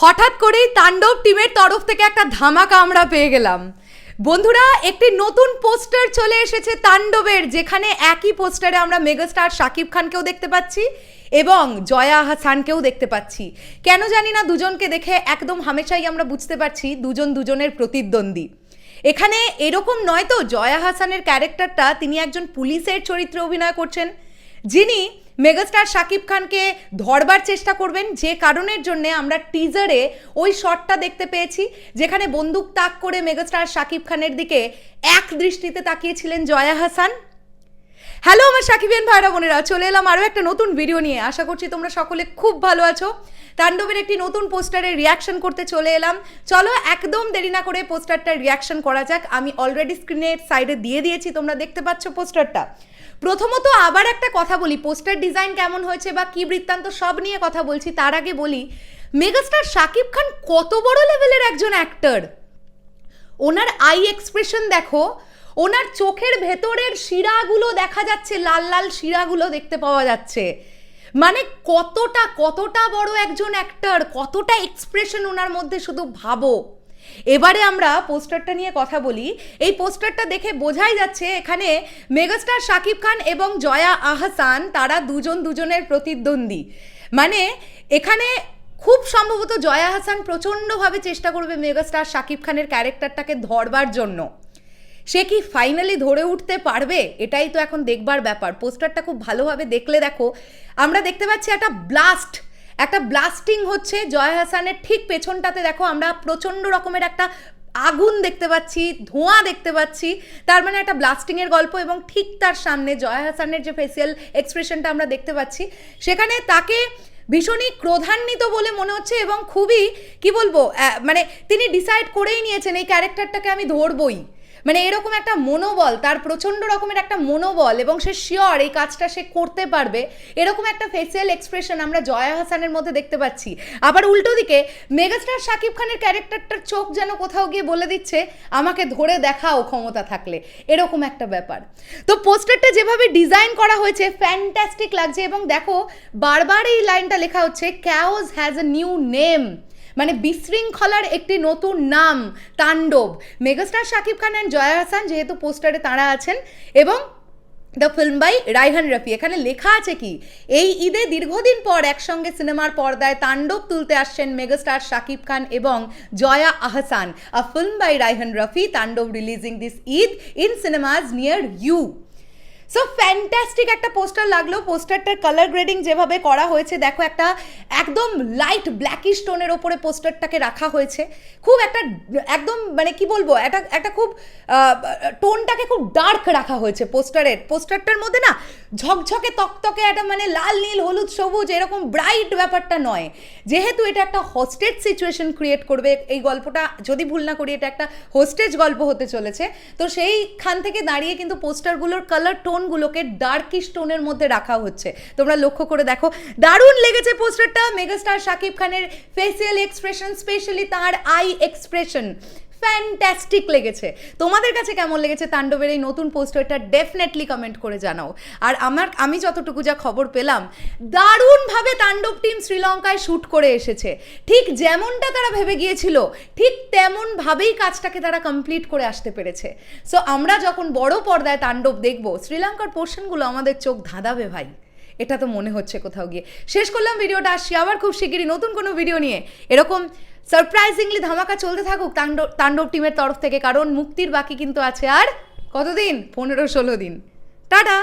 হঠাৎ করেই তাণ্ডব টিমের তরফ থেকে একটা ধামাকা আমরা পেয়ে গেলাম। বন্ধুরা, একটি নতুন পোস্টার চলে এসেছে তাণ্ডবের, যেখানে একই পোস্টারে আমরা মেগাস্টার শাকিব খানকেও দেখতে পাচ্ছি এবং জয়া হাসানকেও দেখতে পাচ্ছি। কেন জানি না, দুজনকে দেখে একদম হামেশাই আমরা বুঝতে পারছি দুজন দুজনের প্রতিদ্বন্দ্বী। এখানে এরকম নয় তো, জয়া হাসানের ক্যারেক্টারটা, তিনি একজন পুলিশের চরিত্রে অভিনয় করছেন। যিনি মেগাস্টার শাকিব খানকে ধরবার চেষ্টা করবেন, যে কারণের জন্য আমরা টিজারে ওই শটটা দেখতে পেয়েছি, যেখানে বন্দুক তাক করে মেগাস্টার শাকিব খানের দিকে এক দৃষ্টিতে তাকিয়েছিলেন জয়া হাসান। হ্যালো আমার সাকিবেন ভাইরা, বোনেরা, চলে এলাম আরও একটা নতুন ভিডিও নিয়ে। আশা করছি তোমরা সকলে খুব ভালো আছো। তাণ্ডবের একটি নতুন পোস্টারের রিয়াকশন করতে চলে এলাম। চলো একদম দেরি না করে পোস্টারটার রিয়াকশন করা যাক। আমি অলরেডি স্ক্রিনের সাইডে দিয়ে দিয়েছি, তোমরা দেখতে পাচ্ছ পোস্টারটা প্রথমত আবার একটা কথা বলি, পোস্টার ডিজাইন কেমন হয়েছে বা কি বৃত্তান্ত সব নিয়ে কথা বলছি, তার আগে বলি, মেগাস্টার শাকিব খান কত বড় লেভেলের একজন অ্যাক্টর ওনার আই এক্সপ্রেশন দেখো, ওনার চোখের ভেতরের শিরাগুলো দেখা যাচ্ছে, লাল লাল শিরাগুলো দেখতে পাওয়া যাচ্ছে। মানে কতটা কতটা বড় একজন অ্যাক্টর কতটা এক্সপ্রেশন ওনার মধ্যে শুধু ভাবো। এবারে আমরা পোস্টারটা নিয়ে কথা বলি। এই পোস্টারটা দেখে বোঝাই যাচ্ছে এখানে মেগাস্টার শাকিব খান এবং জয়া আহসান, তারা দুজন দুজনের প্রতিদ্বন্দ্বী। মানে এখানে খুব সম্ভবত জয়া হাসান প্রচণ্ডভাবে চেষ্টা করবে মেগাস্টার শাকিব খানের ক্যারেক্টারটাকে ধরবার জন্য। সে কি ফাইনালি ধরে উঠতে পারবে? এটাই তো এখন দেখবার ব্যাপার। পোস্টারটা খুব ভালোভাবে দেখলে দেখো, আমরা দেখতে পাচ্ছি একটা ব্লাস্ট একটা ব্লাস্টিং হচ্ছে জয় হাসানের ঠিক পেছনটাতে। দেখো আমরা প্রচণ্ড রকমের একটা আগুন দেখতে পাচ্ছি, ধোঁয়া দেখতে পাচ্ছি। তার মানে একটা ব্লাস্টিংয়ের গল্প এবং ঠিক তার সামনে জয়া হাসানের যে ফেসিয়াল এক্সপ্রেশনটা আমরা দেখতে পাচ্ছি, সেখানে তাকে ভীষণই ক্রোধান্বিত বলে মনে হচ্ছে এবং খুবই, কি বলব মানে তিনি ডিসাইড করেই নিয়েছেন এই ক্যারেক্টারটাকে আমি ধরবই। মানে এরকম একটা মনোবল, তার প্রচণ্ড রকমের একটা মনোবল এবং সে শিওর এই কাজটা সে করতে পারবে, এরকম একটা ফেসিয়াল এক্সপ্রেশন আমরা জয়া হাসানের মধ্যে দেখতে পাচ্ছি। আবার উল্টো দিকে, মেগাস্টার শাকিব খানের ক্যারেক্টারটার চোখ যেন কোথাও গিয়ে বলে দিচ্ছে, আমাকে ধরে দেখাও ক্ষমতা থাকলে। এরকম একটা ব্যাপার। তো পোস্টারটা যেভাবে ডিজাইন করা হয়েছে ফ্যান্টাস্টিক লাগছে এবং দেখো, বারবার এই লাইনটা লেখা হচ্ছে chaos has a new name মানে বিশৃঙ্খলার একটি নতুন নাম, তাণ্ডব। মেগাস্টার শাকিব খান অ্যান্ড জয়া হাসান যেহেতু পোস্টারে তাঁরা আছেন এবং the film by Raihan Rafi. এখানে লেখা আছে কি, এই ঈদে দীর্ঘদিন পর একসঙ্গে সিনেমার পর্দায় তাণ্ডব তুলতে আসছেন মেগাস্টার শাকিব খান এবং Joya Ahsan. A film by Raihan Rafi, Tandav releasing this Eid in cinemas near you so fantastic একটা পোস্টার লাগল। পোস্টারটার কালার গ্রেডিং যেভাবে করা হয়েছে, দেখো একটা একদম লাইট ব্ল্যাকিশ টোনের ওপরে পোস্টারটাকে রাখা হয়েছে। খুব একটা, একদম মানে কি বলব, একটা একটা খুব টোনটাকে খুব ডার্ক রাখা হয়েছে পোস্টারের পোস্টারটার মধ্যে না ঝকঝকে, তকতকে একটা মানে লাল, নীল, হলুদ, সবুজ, এরকম ব্রাইট ব্যাপারটা নয়। যেহেতু এটা একটা হোস্টেজ সিচুয়েশন ক্রিয়েট করবে, এই গল্পটা যদি ভুল না করি, এটা একটা হোস্টেজ গল্প হতে চলেছে। তো সেইখান থেকে দাঁড়িয়ে কিন্তু পোস্টারগুলোর কালার টোনগুলোকে ডার্কি স্টোনের মধ্যে রাখা হচ্ছে। তোমরা লক্ষ্য করে দেখো, দারুণ লেগেছে পোস্টারটা মেগাস্টার শাকিব খানের ফেসিয়াল এক্সপ্রেশন স্পেশালি তার আই এক্সপ্রেশন ফ্যান্টাস্টিক লেগেছে। তোমাদের কাছে কেমন লেগেছে তাণ্ডবের এই নতুন পোস্টারটা ডেফিনেটলি কমেন্ট করে জানাও। আর আমার, আমি যতটুকু যা খবর পেলাম, দারুণভাবে তাণ্ডব টিম শ্রীলঙ্কায় শ্যুট করে এসেছে। ঠিক যেমনটা তারা ভেবে গিয়েছিল, ঠিক তেমনভাবেই কাজটাকে তারা কমপ্লিট করে আসতে পেরেছে। সো আমরা যখন বড় পর্দায় তাণ্ডব দেখব, শ্রীলঙ্কার পোর্শনগুলো আমাদের চোখ ধাঁধাবে ভাই। এটা তো মনে হচ্ছে কোথাও গিয়ে। শেষ করলাম ভিডিওটা, আসছি আবার খুব শিগগিরই নতুন কোনো ভিডিও নিয়ে। এরকম সারপ্রাইজিংলি ধামাকা চলতে থাকুক তাণ্ডব তাণ্ডব টিমের তরফ থেকে, কারণ মুক্তির বাকি কিন্তু আছে আর কতদিন? পনেরো, ষোলো দিন। টাটা!